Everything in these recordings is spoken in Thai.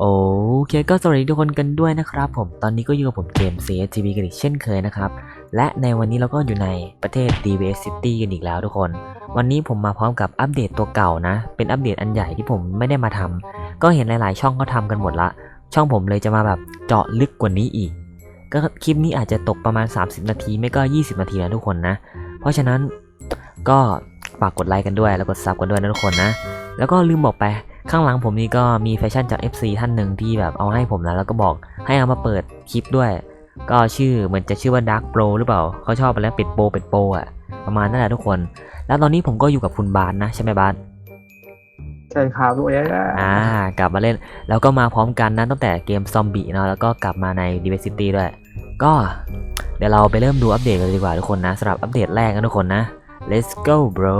โอเคก็สวัสดีทุกคนกันด้วยนะครับผมตอนนี้ก็อยู่กับผมเกม CSTV กันอีกเช่นเคยนะครับ และในวันนี้เราก็อยู่ในประเทศ DVS City กันอีกแล้วทุกคน วันนี้ผมมาพร้อมกับอัปเดตตัวเก่านะ เป็นอัปเดตอันใหญ่ที่ผมไม่ได้มาทำก็เห็นหลาย ๆ ช่องก็ทำกันหมดละ ช่องผมเลยจะมาแบบเจาะลึกกว่านี้อีก ก็คลิปนี้อาจจะตกประมาณ 30 นาทีไม่ก็ 20 นาทีนะทุกคนนะ เพราะฉะนั้นก็ฝากกดไลค์กันด้วยแล้วกดซับกันด้วยนะทุกคนนะ แล้วก็ลืมบอกไป ข้างหลังผมนี่ก็มีแฟชั่นจาก FC ท่านหนึ่งที่แบบเอาให้ผมนะแล้วก็บอกให้เอามาเปิดคลิปด้วย ก็ชื่อเหมือนจะชื่อว่า Dark Pro หรือเปล่าเขาชอบไปแล้วเป็ดโปเป็ดโปอะประมาณนั่นแหละทุกคน แล้วตอนนี้ผมก็อยู่กับคุณบาสนะใช่ไหมบาสใช่ครับลูกเอ๊ะอ่ากลับมาเล่นแล้วก็มาพร้อมกันนะตั้งแต่เกมซอมบี้เนาะแล้วก็กลับมาใน Diversity ด้วย ก็เดี๋ยวเราไปเริ่มดูอัปเดตกันเลยดีกว่าทุกคนนะสำหรับอัปเดตแรกนะทุกคนนะ let's go bro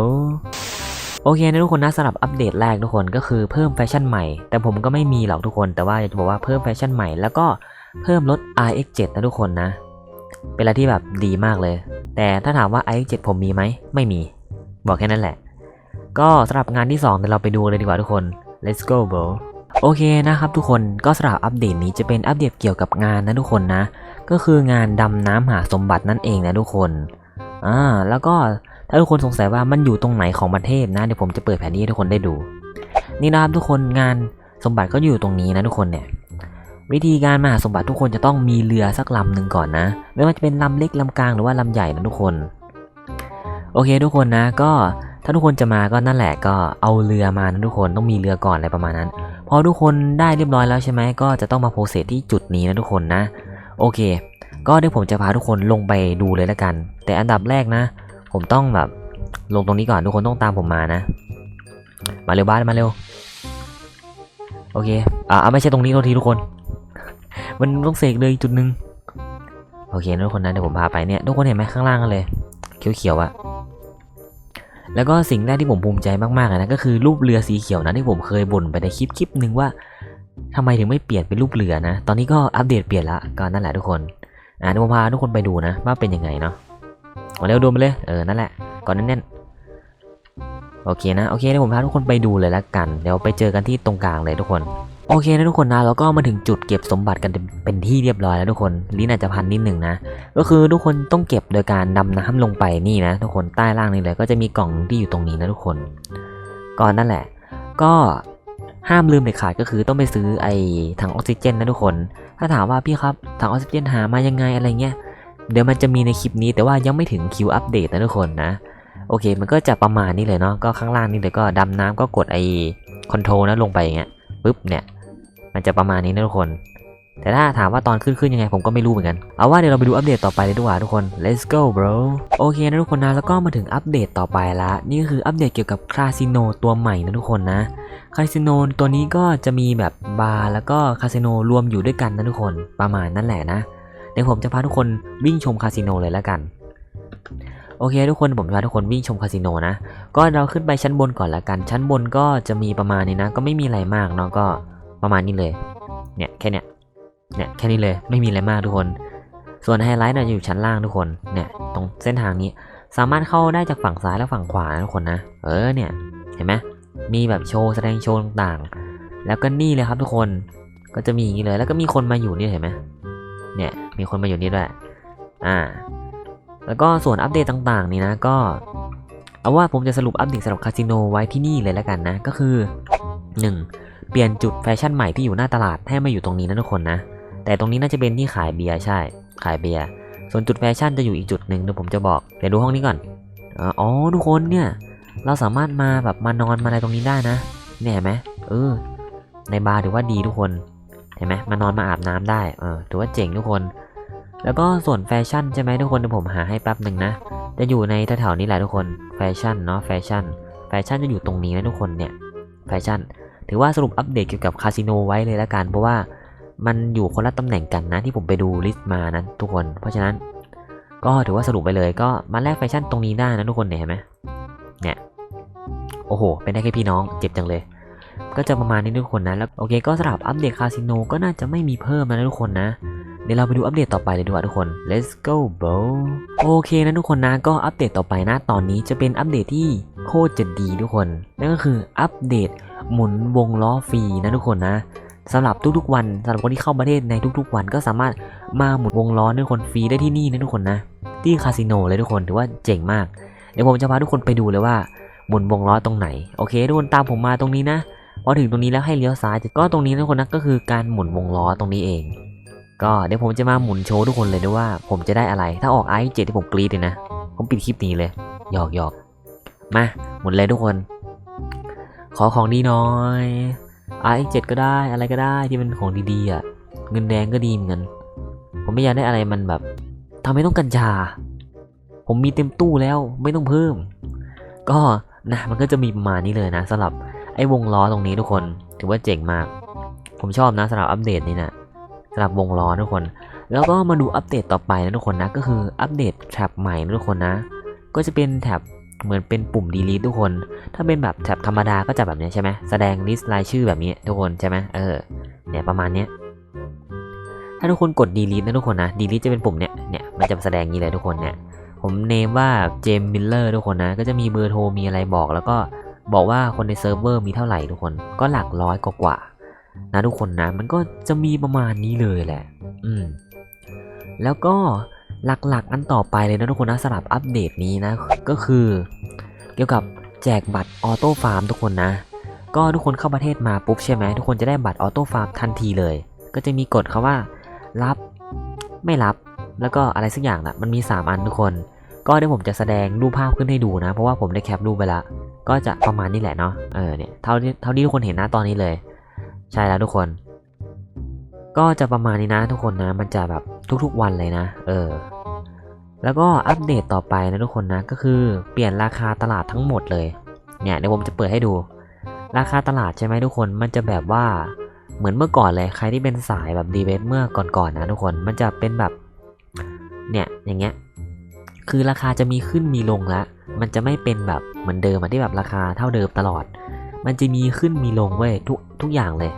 โอเคนะทุกคนนะสำหรับอัปเดตแรกทุกคนก็คือเพิ่มแฟชั่นใหม่ แต่ผมก็ไม่มีหรอกทุกคนแต่ว่าอยากจะบอกว่าเพิ่มแฟชั่นใหม่ แล้วก็เพิ่มรถ RX7 นะทุกคนนะ เป็นอะไรที่แบบดีมากเลย แต่ถ้าถามว่า RX7 ผมมีไหมไม่มี บอกแค่นั้นแหละ ก็สำหรับงานที่2เดี๋ยวเราไปดูเลยดีกว่าทุกคน let's go bro โอเคนะครับทุกคนก็สำหรับอัปเดตนี้จะเป็นอัปเดตเกี่ยวกับงานนะทุกคนนะ ก็คืองานดำน้ำหาสมบัตินั่นเองนะทุกคนอ่าแล้วก็ ถ้าทุกคนสงสัยว่ามันอยู่ตรงไหนของประเทศนะเดี๋ยวผมจะเปิดแผนที่ให้ทุกคนได้ดู นี่นะครับทุกคนงานสมบัติก็อยู่ตรงนี้นะทุกคนเนี่ยวิธีการมาหาสมบัติทุกคนจะต้องมีเรือสักลำหนึ่งก่อนนะ ไม่ว่าจะเป็นลำเล็กลำกลางหรือว่าลำใหญ่นะทุกคน โอเคทุกคนนะ ก็ถ้าทุกคนจะมาก็นั่นแหละก็เอาเรือมานะทุกคนต้องมีเรือก่อนอะไรประมาณนั้น พอทุกคนได้เรียบร้อยแล้วใช่ไหมก็จะต้องมาโพสเซสที่จุดนี้นะทุกคนนะ โอเค ก็เดี๋ยวผมจะพาทุกคนลงไปดูเลยแล้วกัน แต่อันดับแรกนะ ผมต้องแบบ ลงตรงนี้ก่อนทุกคนต้องตามผมมานะ มาเร็วบ้านมาเร็ว โอเค อ่าไม่ใช่ตรงนี้โทษทีทุกคน มันต้องเสกเลยจุดหนึ่งโอเคทุกคนนะเดี๋ยวผมพาไปเนี่ยทุกคนเห็นไหมข้างล่างกันเลย เขียวๆอะแล้วก็สิ่งแรกที่ผมภูมิใจมากๆนะก็คือรูปเรือสีเขียวนะที่ผมเคยบ่นไปในคลิปคลิปหนึ่งว่าทำไมถึงไม่เปลี่ยนเป็นรูปเรือนะ ตอนนี้ก็อัปเดตเปลี่ยนละก็นั่นแหละทุกคนอ่าเดี๋ยวผมพาทุกคนไปดูนะว่าเป็นยังไงเนาะ มาเร็วดูมาเลย เออ นั่นแหละ ก่อนแน่นๆ โอเคนะ โอเคเดี๋ยวผมพาทุกคนไปดูเลยละกัน เดี๋ยวไปเจอกันที่ตรงกลางเลยทุกคน โอเคนะทุกคนนะแล้วก็มาถึงจุดเก็บสมบัติกันเป็นที่เรียบร้อยแล้วทุกคน ลิ้นอาจจะพันนิดหนึ่งนะ ก็คือทุกคนต้องเก็บโดยการดำน้ำลงไปนี่นะ ทุกคน ใต้ล่างนี่เลย ก็จะมีกล่องที่อยู่ตรงนี้นะทุกคน ก่อนนั่นแหละ ก็ห้ามลืมเด็ดขาดก็คือต้องไปซื้อไอ้ถังออกซิเจนนะทุกคน ถ้าถามว่าพี่ครับถังออกซิเจนหามายังไงอะไรเงี้ย เดี๋ยวมันจะมีในคลิปนี้แต่ว่ายังไม่ถึงคิวอัปเดตนะทุกคนนะ โอเค มันก็จะประมาณนี้เลยเนาะก็ข้างล่างนี่เลยก็ดำน้ำก็กดไอ้คอนโทรลนะลงไปอย่างเงี้ยปุ๊บเนี่ย มันจะประมาณนี้นะทุกคน แต่ถ้าถามว่าตอนขึ้นขึ้นยังไงผมก็ไม่รู้เหมือนกันเอาว่าเดี๋ยวเราไปดูอัปเดตต่อไปเลยดีกว่าทุกคน let's go bro โอเคนะทุกคนนะแล้วก็มาถึงอัปเดตต่อไปละนี่ก็คืออัปเดตเกี่ยวกับคาสิโนตัวใหม่นะทุกคนนะคาสิโนตัวนี้ก็จะมีแบบบาร์แล้วก็คาสิโนรวมอยู่ด้วยกันนะทุกคนประมาณนั่นแหละนะ ดี๋ยวผมจะพาทุกคนวิ่งชมคาสิโนเลยแล้วกันโอเคทุกคนผมจะพาทุกคนวิ่งชมคาสิโนนะก็เราขึ้นไปชั้นบนก่อนละกัน ชั้นบนก็จะมีประมาณนี้นะ ก็ไม่มีอะไรมากเนาะก็ประมาณนี้เลย เนี่ยแค่เนี้ยเนี่ยแค่นี้เลยไม่มีอะไรมากทุกคน ส่วนไฮไลท์เนี่ยอยู่ชั้นล่างทุกคนเนี่ยตรงเส้นทางนี้สามารถเข้าได้จากฝั่งซ้ายและฝั่งขวาทุกคนนะ เออเนี่ยเห็นไหมมีแบบโชว์แสดงโชว์ต่างๆ แล้วก็นี่เลยครับทุกคนก็จะมีอย่างนี้เลย แล้วก็มีคนมาอยู่นี่เห็นไหม เนี่ยมีคนมาอยู่นี่ด้วยอ่าแล้วก็ส่วนอัปเดตต่างๆ นี่นะก็เอาว่าผมจะสรุปอัปเดตสำหรับคาสิโนไว้ที่นี่เลยแล้วกันนะ ก็คือ 1. เปลี่ยนจุดแฟชั่นใหม่ที่อยู่หน้าตลาดให้มาอยู่ตรงนี้นะทุกคนนะ แต่ตรงนี้น่าจะเป็นที่ขายเบียร์ใช่ ขายเบียร์ส่วนจุดแฟชั่นจะอยู่อีกจุดหนึ่งเดี๋ยวผมจะบอกเดี๋ยวดูห้องนี้ก่อนอาอ๋อทุกคนเนี่ยเราสามารถมาแบบมานอนมาอะไรตรงนี้ได้นะเนี่ยเห็นไหมเออในบาร์ถือว่าดีทุกคน เห็นไหมมานอนมาอาบน้ำได้เออถือว่าเจ๋งทุกคน แล้วก็ส่วนแฟชั่นใช่ไหมทุกคนเดี๋ยวผมหาให้แป๊บหนึ่งนะ จะอยู่ในแถวๆนี้แหละทุกคนแฟชั่นเนาะแฟชั่น แฟชั่นจะอยู่ตรงนี้นะทุกคนเนี่ยแฟชั่น ถือว่าสรุปอัปเดตเกี่ยวกับคาสิโนไว้เลยละกัน เพราะว่ามันอยู่คนละตำแหน่งกันนะที่ผมไปดูลิสต์มานะทุกคน เพราะฉะนั้น ก็ถือว่าสรุปไปเลยก็มาแลกแฟชั่นตรงนี้ได้นะทุกคนเนี่ยเห็นไหมเนี่ยโอ้โห เป็นได้แค่พี่น้องเจ็บจังเลย ก็จะประมาณนี้ทุกคนนะแล้วโอเคก็สำหรับอัปเดตคาสิโนก็น่าจะไม่มีเพิ่มนะทุกคนนะเดี๋ยวเราไปดูอัปเดตต่อไปเลยดีกว่าทุกคน let's go bro โอเคนะทุกคนนะก็อัปเดตต่อไปนะตอนนี้จะเป็นอัปเดตที่โคตรจะดีทุกคน นั่นก็คืออัปเดตหมุนวงล้อฟรีนะทุกคนนะสำหรับทุกๆวันสำหรับคนที่เข้าประเทศในทุกๆวันก็สามารถมาหมุนวงล้อทุกคนฟรีได้ที่นี่นะทุกคนนะที่คาสิโนเลยทุกคนถือว่าเจ๋งมาก เดี๋ยวผมจะพาทุกคนไปดูเลยว่าหมุนวงล้อตรงไหน โอเคทุกคนตามผมมาตรงนี้นะ พอถึงตรงนี้แล้วให้เลี้ยวซ้ายก็ตรงนี้ทุกคนนะก็คือการหมุนวงล้อตรงนี้เอง ก็เดี๋ยวผมจะมาหมุนโชว์ทุกคนเลยด้วยว่า ผมจะได้อะไร ถ้าออกไอเจ็ดที่ผมกรีดเลยนะ ผมปิดคลิปนี้เลยหยอกหยอกมาหมุนเลยทุกคน ขอของดีน่อยไอเจ็ดก็ได้อะไรก็ได้ที่เป็นของดีๆอะเงินแดงก็ดีเหมือนกันผมไม่อยากได้อะไรมันแบบทำไมต้องกัญชา ผมมีเต็มตู้แล้วไม่ต้องเพิ่ม ก็นะมันก็จะมีประมาณนี้เลยนะสำหรับ ไอ้วงล้อตรงนี้ทุกคน ถือว่าเจ๋งมาก ผมชอบนะสำหรับอัปเดตนี้นะสำหรับวงล้อทุกคน แล้วก็มาดูอัปเดตต่อไปนะทุกคนนะ ก็คืออัปเดตแท็บใหม่นะทุกคนนะ ก็จะเป็นแท็บเหมือนเป็นปุ่ม delete ทุกคน ถ้าเป็นแบบแท็บธรรมดาก็จะแบบนี้ใช่ไหมแสดงลิสต์รายชื่อแบบนี้ทุกคนใช่ไหมเออ เนี่ยประมาณเนี้ยถ้าทุกคนกด delete นะทุกคนนะ delete จะเป็นปุ่มเนี่ยเนี่ย มันจะแสดงอย่างนี้เลยทุกคนเนี่ย ผมเนมว่าเจมมิลเลอร์ทุกคนนะ ก็จะมีเบอร์โทร มีอะไรบอก แล้วก็ บอกว่าคนในเซิร์ฟเวอร์มีเท่าไหร่ทุกคนก็หลักร้อยกว่านะทุกคนนะมันก็จะมีประมาณนี้เลยแหละ อืม แล้วก็หลักๆอันต่อไปเลยนะทุกคนนะสำหรับอัปเดตนี้นะ ก็คือ เกี่ยวกับแจกบัตรออโต้ฟาร์มทุกคนนะ ก็ทุกคนเข้าประเทศมาปุ๊บใช่ไหมทุกคนจะได้บัตรออโต้ฟาร์มทันทีเลย ก็จะมีกฎเขาว่า รับไม่รับแล้วก็อะไรสักอย่างนะมันมี 3 อันทุกคน ก็เดี๋ยวผมจะแสดงรูปภาพขึ้นให้ดูนะ เพราะว่าผมได้แคปรูปไปละ ก็จะประมาณนี้แหละเนาะ เออเนี่ยเท่าที่เท่าที่ทุกคนเห็นนะตอนนี้เลย ใช่แล้วทุกคน ก็จะประมาณนี้นะทุกคนนะ มันจะแบบทุกๆวันเลยนะ เออ แล้วก็อัปเดตต่อไปนะทุกคนนะ ก็คือเปลี่ยนราคาตลาดทั้งหมดเลย เนี่ยเดี๋ยวผมจะเปิดให้ดู ราคาตลาดใช่ไหมทุกคน มันจะแบบว่าเหมือนเมื่อก่อนเลยใครที่เป็นสายแบบดีเวทเมื่อก่อนๆนะทุกคน มันจะเป็นแบบเนี่ยอย่างเงี้ย คือราคาจะมีขึ้นมีลงละ มันจะไม่เป็นแบบเหมือนเดิมที่แบบราคาเท่าเดิมตลอด มันจะมีขึ้นมีลงเว้ยทุกทุกอย่างเลย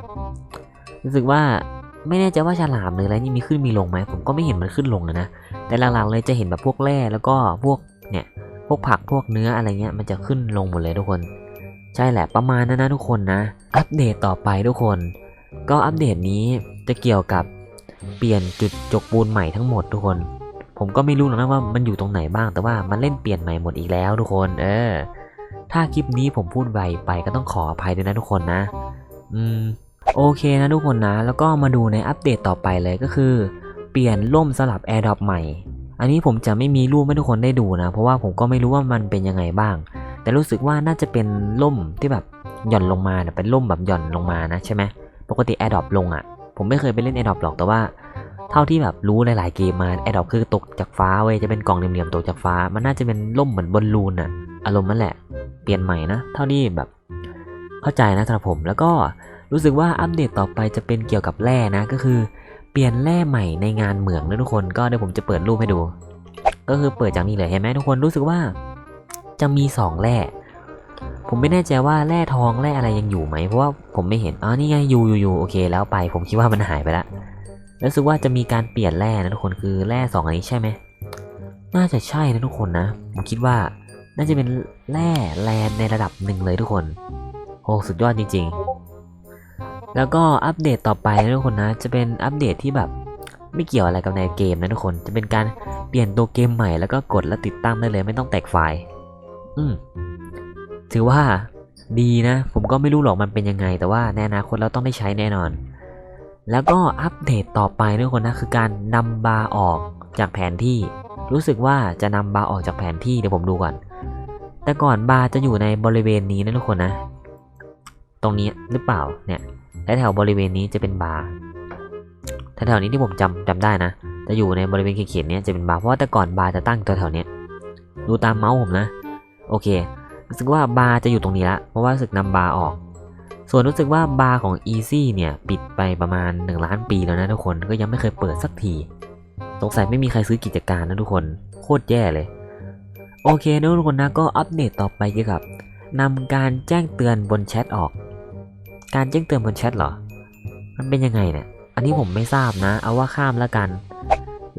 รู้สึกว่าไม่แน่ใจว่าฉลามหรืออะไรนี่มีขึ้นมีลงไหมผมก็ไม่เห็นมันขึ้นลงเลยนะ แต่หลังๆเลยจะเห็นแบบพวกแร่แล้วก็พวกเนี่ยพวกผักพวกเนื้ออะไรเงี้ยมันจะขึ้นลงหมดเลยทุกคน ใช่แหละประมาณนั้นนะทุกคนนะ อัปเดตต่อไปทุกคน ก็อัปเดตนี้จะเกี่ยวกับเปลี่ยนจุดจกปูนใหม่ทั้งหมดทุกคน ผมก็ไม่รู้หรอกนะว่ามันอยู่ตรงไหนบ้าง แต่ว่ามันเล่นเปลี่ยนใหม่หมดอีกแล้วทุกคน เออ ถ้าคลิปนี้ผมพูดไวไปก็ต้องขออภัยด้วยนะทุกคนนะ อืม โอเคนะทุกคนนะ แล้วก็มาดูในอัปเดตต่อไปเลยก็คือ เปลี่ยนล่มสลับ AirDrop ใหม่ อันนี้ผมจะไม่มีรูปให้ทุกคนได้ดูนะ เพราะว่าผมก็ไม่รู้ว่ามันเป็นยังไงบ้าง แต่รู้สึกว่าน่าจะเป็นล่มที่แบบหย่อนลงมาเนี่ยเป็นล่มแบบหย่อนลงมานะใช่ไหมปกติ AirDrop ลงอะ่ะ ผมไม่เคยไปเล่น Adopt หรอกแต่ว่า เท่าที่แบบรู้หลายๆเกมมา Adopt คือตกจากฟ้าเว้ยจะเป็นกล่องเหลี่ยมๆตกจากฟ้า มันน่าจะเป็นล่มเหมือนบอลลูนอะอารมณ์นั่นแหละ เปลี่ยนใหม่นะ เท่าที่แบบเข้าใจนะสำหรับผมแล้วก็รู้สึกว่าอัปเดตต่อไปจะเป็นเกี่ยวกับแร่นะ ก็คือเปลี่ยนแร่ใหม่ในงานเหมืองนะทุกคนก็เดี๋ยวผมจะเปิดรูปให้ดู ก็คือเปิดจากนี้เลยเห็นไหมทุกคนรู้สึกว่าจะมีสองแร่ผมไม่แน่ใจว่าแร่ทองแร่อะไรยังอยู่ไหมเพราะว่าผมไม่เห็นอ๋อนี่ไงอยู่อยู่อยู่โอเค แล้วไป ผมคิดว่ามันหายไปและ รู้สึกว่าจะมีการเปลี่ยนแร่นะทุกคนคือแร่สองอันนี้ใช่ไหมน่าจะใช่นะทุกคนนะผมคิดว่าน่าจะเป็นแร่แลนในระดับหนึ่งเลยทุกคนโอ้สุดยอดจริง ๆ แล้วก็อัปเดตต่อไปนะทุกคนนะ จะเป็นอัปเดตที่แบบไม่เกี่ยวอะไรกับในเกมนะทุกคนจะเป็นการเปลี่ยนตัวเกมใหม่แล้วก็กดและติดตั้งได้เลยไม่ต้องแตกไฟล์อืมถือว่าดีนะ ผมก็ไม่รู้หรอกมันเป็นยังไง แต่ว่าในอนาคตเราต้องได้ใช้แน่นอน แล้วก็อัปเดตต่อไปนะทุกคนนะคือการนำบาร์ออกจากแผนที่ รู้สึกว่าจะนำบาร์ออกจากแผนที่เดี๋ยวผมดูก่อน แต่ก่อนบาร์จะอยู่ในบริเวณนี้นะทุกคนนะ ตรงนี้หรือเปล่าเนี่ยและแถวบริเวณนี้จะเป็นบาร์แถวๆนี้ที่ผมจำจำได้นะจะอยู่ในบริเวณเขียนๆนี้จะเป็นบาร์เพราะว่าแต่ก่อนบาร์จะตั้งตัวแถวๆเนี้ยดูตามเมาส์ผมนะ โอเครู้สึกว่าบาร์จะอยู่ตรงนี้ละเพราะว่ารู้สึกนำบาร์ออก ส่วนรู้สึกว่าบาร์ของ Easy เนี่ย ปิดไปประมาณ 1 ล้านปีแล้วนะทุกคนก็ยังไม่เคยเปิดสักที สงสัยไม่มีใครซื้อกิจการนะทุกคน โคตรแย่เลย โอเคนะทุกคนนะก็อัปเดตต่อไปเกี่ยวกับนำการแจ้งเตือนบนแชทออก การแจ้งเตือนบนแชทเหรอ มันเป็นยังไงเนี่ย อันนี้ผมไม่ทราบนะ เอาว่าข้ามแล้วกัน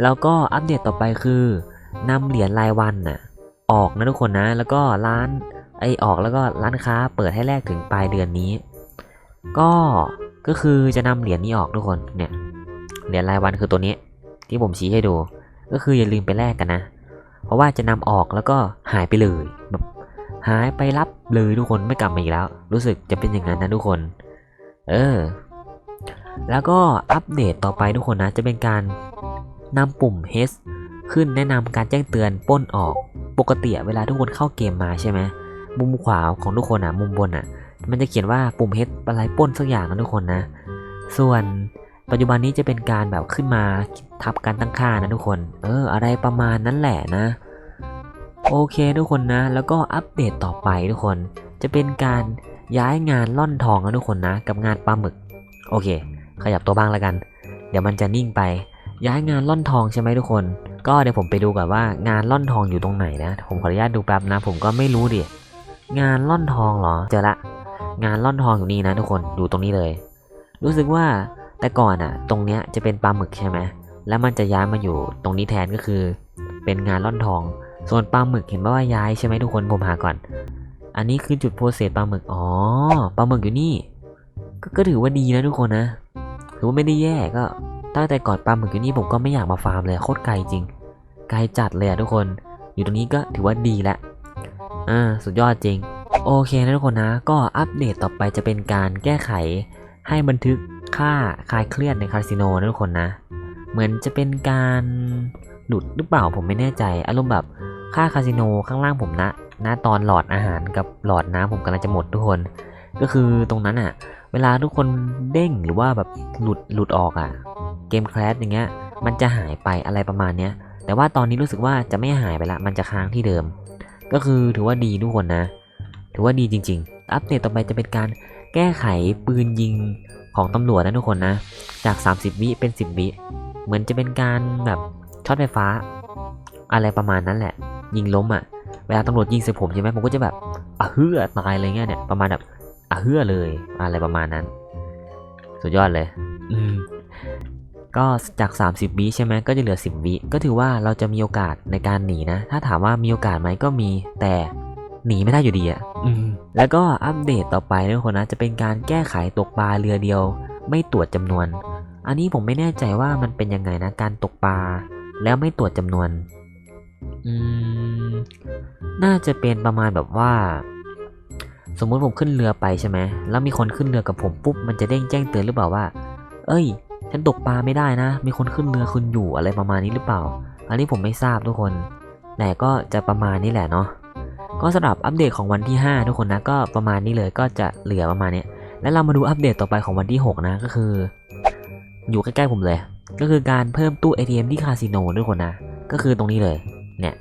แล้วก็อัปเดตต่อไปคือนำเหรียญรายวันน่ะออกนะทุกคนนะ แล้วก็ร้านไอออกแล้วก็ร้านค้าเปิดให้แลกถึงปลายเดือนนี้ ก็ก็คือจะนำเหรียญนี้ออกทุกคนเนี่ยเหรียญรายวันคือตัวนี้ ที่ผมชี้ให้ดู ก็คืออย่าลืมไปแลกกันนะ เพราะว่าจะนำออกแล้วก็หายไปเลยแบบหายไปรับเลยทุกคนไม่กลับมาอีกแล้ว รู้สึกจะเป็นอย่างนั้นนะทุกคน เออ แล้วก็อัปเดตต่อไปทุกคนนะ จะเป็นการนำปุ่ม H ขึ้นแนะนำการแจ้งเตือนป้นออกปกติเวลาทุกคนเข้าเกมมาใช่ไหมมุมขวาของทุกคนอะ มุมบนอะ มันจะเขียนว่าปุ่ม H อะไรป้นสักอย่างนะทุกคนนะ ส่วนปัจจุบันนี้จะเป็นการแบบขึ้นมาทับการตั้งค่านะทุกคน เออ อะไรประมาณนั้นแหละนะ โอเคทุกคนนะ แล้วก็อัปเดตต่อไปทุกคน จะเป็นการย้ายงานล่อนทองนะทุกคนนะ กับงานปลาหมึก โอเค ขยับตัวบ้างแล้วกัน เดี๋ยวมันจะนิ่งไป ย้ายงานล่อนทองใช่ไหมทุกคน ก็เดี๋ยวผมไปดูก่อนว่างานล่อนทองอยู่ตรงไหนนะ ผมขออนุญาตดูแป๊บนะ ผมก็ไม่รู้ดิ งานล่อนทองเหรอ เจอละ งานล่อนทองอยู่นี่นะทุกคนดูตรงนี้เลย รู้สึกว่าแต่ก่อนอะตรงเนี้ยจะเป็นปลาหมึกใช่ไหมแล้วมันจะย้ายมาอยู่ตรงนี้แทนก็คือ เป็นงานล่อนทอง ส่วนปลาหมึกเห็นว่าย้ายใช่ไหมทุกคนผมหาก่อน อันนี้คือจุดโพสเซตปลาหมึกอ๋อปลาหมึกอยู่นี่ก็ก็ถือว่าดีนะทุกคนนะถือว่าไม่ได้แย่ก็ตั้งแต่ก่อนปลาหมึกอยู่นี่ผมก็ไม่อยากมาฟาร์มเลยโคตรไกลจริงไกลจัดเลยอะทุกคน อยู่ตรงนี้ก็ถือว่าดีละอ่าสุดยอดจริง โอเคนะทุกคนนะ ก็อัปเดตต่อไปจะเป็นการแก้ไขให้บันทึกค่าคลายเครียดในคาสิโนนะทุกคนนะ เหมือนจะเป็นการหลุดหรือเปล่าผมไม่แน่ใจ อารมณ์แบบค่าคาสิโนข้างล่างผมนะนะตอนหลอดอาหารกับหลอดน้ำผมกำลังจะหมดทุกคน ก็คือตรงนั้นอะเวลาทุกคนเด้งหรือว่าแบบหลุดหลุดออกอะเกมแคลสอย่างเงี้ย มันจะหายไปอะไรประมาณเนี้ย แต่ว่าตอนนี้รู้สึกว่าจะไม่หายไปละ มันจะค้างที่เดิม ก็คือถือว่าดีทุกคนนะ ถือว่าดีจริง ๆ อัปเดตต่อไปจะเป็นการแก้ไขปืนยิงของตำรวจนะทุกคนนะ จาก 30 วิเป็น 10 วิ เหมือนจะเป็นการแบบช็อตไฟฟ้า อะไรประมาณนั้นแหละ ยิงล้มอะ่ะ เวลาตำรวจยิงใส่ผมใช่ไหมผมก็จะแบบอะเฮือตายอะไรเงี้ยเนี่ย ประมาณแบบอะเฮือเลยอะไรประมาณนั้น สุดยอดเลย อืมก็จาก 30 วิใช่ไหมก็จะเหลือ 10 วิ ก็ถือว่าเราจะมีโอกาสในการหนีนะ ถ้าถามว่ามีโอกาสไหมก็มี แต่ หนีไม่ได้อยู่ดีอะ่ะอืมแล้วก็อัปเดตต่อไปนะทุกคนนะจะเป็นการแก้ไขตกปลาเรือเดียว ไม่ตรวจจำนวน อันนี้ผมไม่แน่ใจว่ามันเป็นยังไงนะการตกปลาแล้วไม่ตรวจจำนวน อืม น่าจะเป็นประมาณแบบว่า สมมุติผมขึ้นเรือไปใช่ไหมแล้วมีคนขึ้นเรือกับผมปุ๊บมันจะเด้งแจ้งเตือนหรือเปล่าว่า เอ้ย ฉันตกปลาไม่ได้นะ มีคนขึ้นเรือคุณอยู่อะไรประมาณนี้หรือเปล่า อันนี้ผมไม่ทราบทุกคน แต่ก็จะประมาณนี้แหละเนาะ ก็สำหรับอัปเดตของวันที่ 5 ทุกคนนะก็ประมาณนี้เลยก็จะเหลือประมาณนี้แล้วเรามาดูอัปเดตต่อไปของวันที่ 6 นะก็คือ อยู่ใกล้ๆผมเลย ก็คือการเพิ่มตู้ ATM ที่คาสิโนทุกคนนะก็คือตรงนี้เลยเนี่ย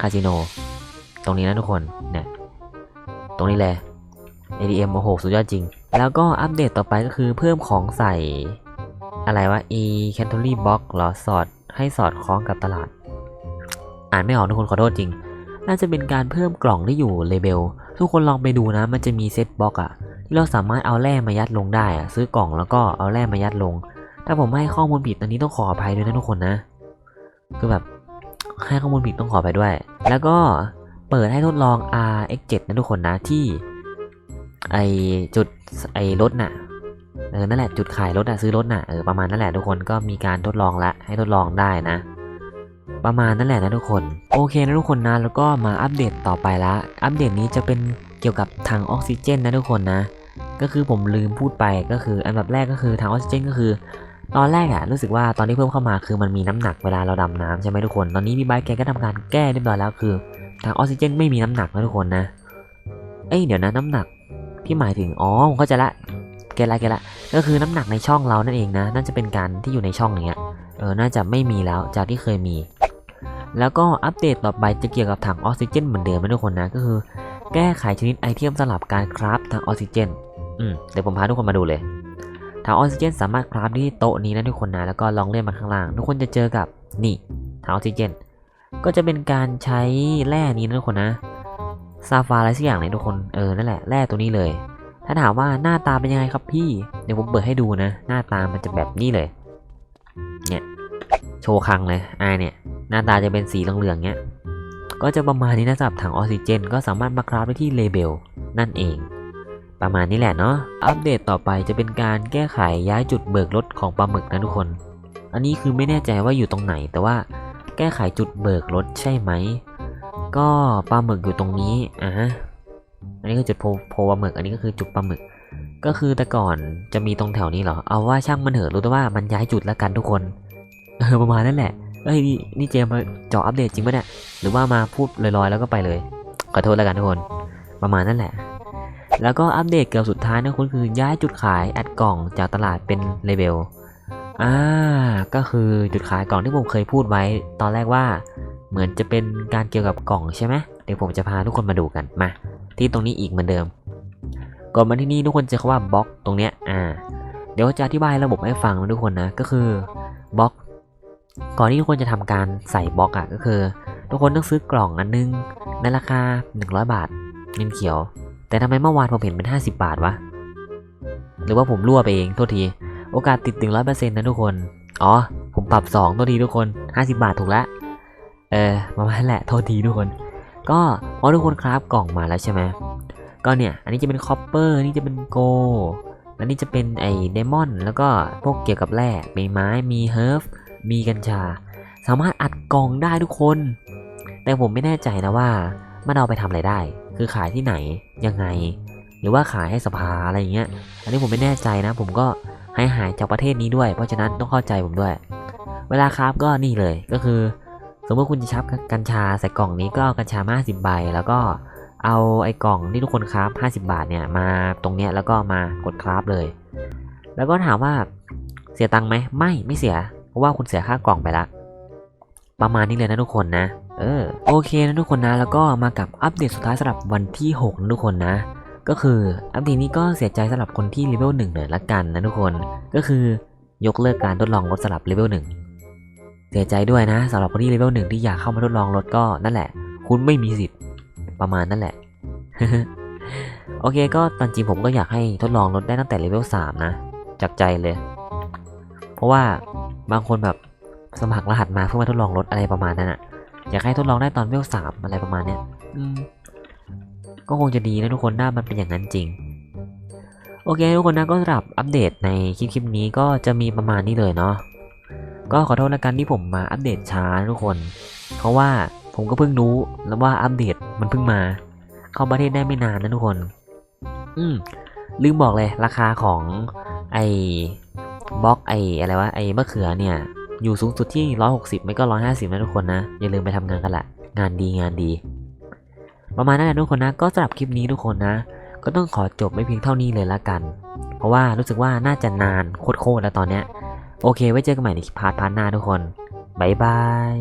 คาสิโนตรงนี้นะทุกคนเนี่ยตรงนี้เลย ATM โอ้โหสุดยอดจริง แล้วก็อัปเดตต่อไปก็คือเพิ่มของใส่อะไรวะ e c a n t o r y box เหรอสอดให้สอดคล้องกับตลาด อ่านไม่ออกทุกคนขอโทษจริง น่าจะเป็นการเพิ่มกล่องที่อยู่เลเบล ทุกคนลองไปดูนะ มันจะมีเซตบล็อกอะที่เราสามารถเอาแร่มายัดลงได้อะซื้อกล่องแล้วก็เอาแร่มายัดลง ถ้าผมให้ข้อมูลผิดตอนนี้ต้องขออภัยด้วยนะทุกคนนะ คือแบบให้ข้อมูลผิดต้องขอไปด้วย แล้วก็เปิดให้ทดลอง RX7 นะทุกคนนะที่ไอจุดไอรถน่ะเออนั่นแหละจุดขายรถอะซื้อรถน่ะเออประมาณนั่นแหละทุกคนก็มีการทดลองละให้ทดลองได้นะ ประมาณนั่นแหละนะทุกคน โอเคนะทุกคนนะ แล้วก็มาอัปเดตต่อไปละ อัปเดตนี้จะเป็นเกี่ยวกับถังออกซิเจนนะทุกคนนะ ก็คือผมลืมพูดไปก็คืออันดับแรกก็คือถังออกซิเจนก็คือ ตอนแรกอะรู้สึกว่าตอนที่เพิ่มเข้ามาคือมันมีน้ำหนักเวลาเราดำน้ำใช่ไหมทุกคน ตอนนี้พี่ไบค์แกก็ทำการแก้เรียบร้อยแล้วคือถังออกซิเจนไม่มีน้ำหนักนะทุกคนนะ เอ้ยเดี๋ยวนะน้ำหนักที่หมายถึง อ๋อผมเข้าใจละแกละแกละ ก็คือน้ำหนักในช่องเรานั่นเองนะ น่าจะเป็นการที่อยู่ในช่องอย่างเงี้ย เออ น่าจะไม่มีแล้วจากที่เคยมี แล้วก็อัปเดตต่อไปจะเกี่ยวกับถังออกซิเจนเหมือนเดิมนะทุกคนนะก็คือ แก้ไขชนิดไอเทมสลับการคราฟถังออกซิเจนอืมเดี๋ยวผมพาทุกคนมาดูเลยถังออกซิเจนสามารถคราฟได้ที่โต๊ะนี้นะทุกคนนะแล้วก็ลองเล่นมาข้างล่าง ทุกคนจะเจอกับนี่ถังออกซิเจน ก็จะเป็นการใช้แร่นี้นะทุกคนนะซาฟาอะไรสักอย่างเลยทุกคนเออนั่นแหละแร่ตัวนี้เลย ถ้าถามว่าหน้าตาเป็นยังไงครับพี่เดี๋ยวผมเปิดให้ดูนะ หน้าตามันจะแบบนี้เลย เนี่ยโชว์ครังเลยไอเนี่ย หน้าตาจะเป็นสีเหลืองๆเงี้ย ก็จะประมาณนี้นะสำหรับถังออกซิเจน ก็สามารถมาคราฟได้ที่เลเบลนั่นเอง ประมาณนี้แหละเนาะ อัปเดตต่อไปจะเป็นการแก้ไขย้ายจุดเบิกรถของปลาหมึกนะทุกคน อันนี้คือไม่แน่ใจว่าอยู่ตรงไหน แต่ว่าแก้ไขจุดเบิกรถใช่ไหม ก็ปลาหมึกอยู่ตรงนี้อะฮะอันนี้คือจุดโพโพปลาหมึก อันนี้ก็คือจุดปลาหมึก ก็คือแต่ก่อนจะมีตรงแถวนี้เหรอ เอาว่าช่างมันเถอะรู้แต่ว่ามันย้ายจุดแล้วกันทุกคน เออประมาณนั่นแหละ เอ้ยนี่นี่เจมมาเจาะอัปเดตจริงปะเนี่ย หรือว่ามาพูดลอยๆแล้วก็ไปเลย ขอโทษแล้วกันทุกคน ประมาณนั่นแหละ แล้วก็อัปเดตเกือบสุดท้ายนะคุณคือย้ายจุดขายอัดกล่องจากตลาดเป็นเลเบลอ่า ก็คือจุดขายกล่องที่ผมเคยพูดไว้ ตอนแรกว่า เหมือนจะเป็นการเกี่ยวกับกล่องใช่ไหมเดี๋ยวผมจะพาทุกคนมาดูกัน มา ที่ตรงนี้อีกเหมือนเดิม ก่อนมาที่นี่ทุกคนจะคำว่าบล็อกตรงเนี้ย อ่า เดี๋ยวจะอธิบายระบบให้ฟังนะทุกคนนะ ก็คือบล็อก ก่อนที่ทุกคนจะทำการใส่บล็อกอะ่ะก็คือ ทุกคนต้องซื้อกล่องอันนึงในราคา 100 บาทเงินเขียว แต่ทำไมเมื่อวานผมเห็นเป็น 50 บาทวะหรือว่าผมรั่วไปเองโทษที โอกาสติดถึงร้อยเปอร์เซ็นต์นะทุกคน อ๋อ ผมปรับ2โทษทีทุกคน50บาทถูกละ เออประมาณนั้นแหละโทษทีทุกคน ก็พอทุกคนคราฟกล่องมาแล้วใช่ไหมก็เนี่ย อันนี้จะเป็นคอปเปอร์นี่จะเป็นโกอันนี้จะเป็นไอ้เดมอน แล้วก็พวกเกี่ยวกับแร่ใบไม้มีเฮิร์ฟ มีกัญชา สามารถอัดกล่องได้ทุกคน แต่ผมไม่แน่ใจนะว่ามันเอาไปทำอะไรได้ คือขายที่ไหนยังไง หรือว่าขายให้สภาอะไรอย่างเงี้ย อันนี้ผมไม่แน่ใจนะ ผมก็ให้หายจากประเทศนี้ด้วย เพราะฉะนั้นต้องเข้าใจผมด้วย เวลาคราฟก็นี่เลยก็คือ สมมติคุณจะชับกัญชาใส่กล่องนี้ก็เอากัญชามา50ใบ แล้วก็เอาไอ้กล่องที่ทุกคนคราฟ50 บาทเนี่ยมาตรงเนี้ยแล้วก็มากดคราฟเลย แล้วก็ถามว่าเสียตังค์ไหมไม่ไม่เสีย ราะว่าคุณเสียค่ากล่องไปละ ประมาณนี้เลยนะทุกคนนะ เออ โอเคนะทุกคนนะ แล้วก็มากับอัปเดตสุดท้ายสำหรับวันที่6นะทุกคนนะ ก็คืออัปเดตนี้ก็เสียใจสำหรับคนที่เลเวลหนึ่งเลยละกันนะทุกคน ก็คือยกเลิกการทดลองรถสำหรับเลเวลหนึ่งเสียใจด้วยนะสำหรับคนที่เลเวลหนึ่งที่อยากเข้ามาทดลองรถก็นั่นแหละ คุณไม่มีสิทธิ์ประมาณนั่นแหละโอเคก็ตอนจริงผมก็อยากให้ทดลองรถได้ตั้งแต่เลเวล3นะจากใจเลย เพราะว่า บางคนแบบสมัครรหัสมาเพื่อมาทดลองรถอะไรประมาณนั้นอะอยากให้ทดลองได้ตอนเวลเวล3อะไรประมาณเนี้ยก็คงจะดีนะทุกคนถ้ามันเป็นอย่างนั้นจริง โอเคทุกคนนะก็สำหรับอัปเดตในคลิปคลิปนี้ก็จะมีประมาณนี้เลยเนาะก็ขอโทษล้วกันที่ผมมาอัปเดตช้าทุกคน เพราะว่าผมก็เพิ่งรู้แล้วว่าอัปเดตมันเพิ่งมา เข้าประเทศได้ไม่นานนะทุกคน อืมลืมบอกเลยราคาของไอ บล็อกไอ้อะไรวะไอ้มะเขือเนี่ย อยู่สูงสุดที่ 160 ไม่ก็ 150 นะทุกคนนะ อย่าลืมไปทำงานกันละ งานดีงานดี ประมาณนั้นแหละทุกคนนะ ก็สำหรับคลิปนี้ทุกคนนะ ก็ต้องขอจบไม่เพียงเท่านี้เลยละกัน เพราะว่ารู้สึกว่าน่าจะนานโคตรๆแล้วตอนเนี้ย โอเค ไว้เจอกันใหม่ในพาร์ทพาร์ทหน้าทุกคนบ๊ายบาย